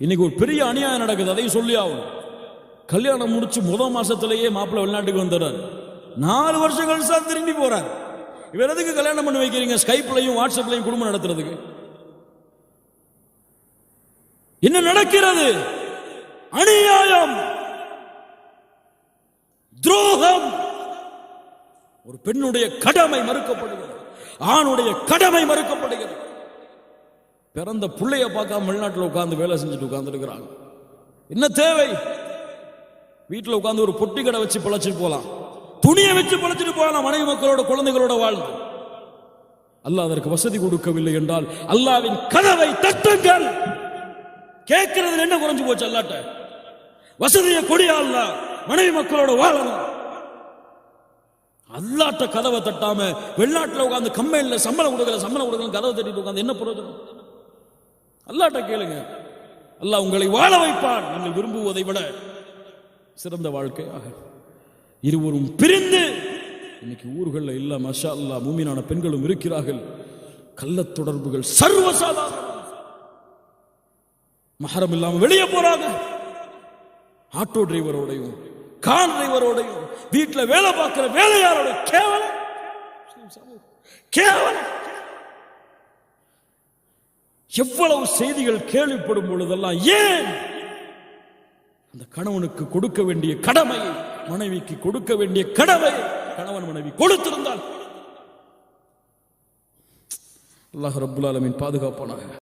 இன்னைக்கு ஒரு பெரிய அநியாயம் நடக்குது அதையும் சொல்லி ஆகும் கல்யாணம் முடிச்சு முதல் மாசத்திலேயே மாப்பிள்ளை வெளிநாட்டுக்கு வந்துடுறாரு. நாலு வருஷம் கழிச்சு தான் திரும்பி போறார். இவர் எதுக்கு கல்யாணம் பண்ணி வைக்கிறீங்க? ஸ்கைப்லையும் வாட்ஸ்அப்லையும் குடும்பம் நடத்துறதுக்கு. என்ன நடக்கிறது? அநியாயம். துரோகம். ஒரு பெண்ணுடைய கடமை மறுக்கப்படுகிறது. ஆணுடைய கடமை மறுக்கப்படுகிறது. பிறந்த பிள்ளைய பார்க்காம வெளிநாட்டில் உட்காந்து வேலை செஞ்சுட்டு உட்காந்துருக்கிறாங்க என்ன தேவை? வீட்டில் உட்காந்து ஒரு பொட்டி கடை வச்சு பிழைச்சிட்டு போகலாம். துணியை வச்சு பிழைச்சிட்டு போகலாம் மனைவி மக்களோட குழந்தைகளோட வாழ்ந்து அல்லாஹ் அதற்கு வசதி கொடுக்கவில்லை என்றால் அல்லாவின் கதவை தட்டுங்கள். கேட்கறது என்ன குறைஞ்சு போச்சு அல்லாட்ட? வசதியை கொடியா அல்ல மனைவி மக்களோட வாழணும். அல்லாட்ட கதவை தட்டாம வெளிநாட்டில் உட்காந்து கம்பெனியில் சம்பளம் கொடுக்கல சம்பளம் கொடுக்கல கதவை தட்டிட்டு உட்காந்து என்ன பிரயோஜனம் அல்லாட்ட கேளுங்க. அல்லாஹ் உங்களை வாழ வைப்பான். நீங்கள் விரும்புவதை விட சிறந்த வாழ்க்கையாக இருவரும் பிரிந்து இன்னைக்கு ஊர்களில் இல்ல மஷா அல்லா மூமினான பெண்களும் இருக்கிறார்கள். கள்ளத் தொடர்புகள் சர்வசாதாரணம். மகரம் இல்லாம வெளியே போறாங்க. ஆட்டோ டிரைவரோடையும் கார் டிரைவரோடையும் வீட்டில் வேலை பார்க்கிற வேலையாரோட கேவலம் கேவலம். எவ்வளவு செய்திகள் கேள்விப்படும் பொழுதெல்லாம் ஏன் அந்த கணவனுக்கு கொடுக்க வேண்டிய கடமை மனைவிக்கு கொடுக்க வேண்டிய கடமை கணவன் மனைவி கொடுத்திருந்தால். அல்லாஹ் ரபுல் ஆலமின் பாதுகாப்பானாக.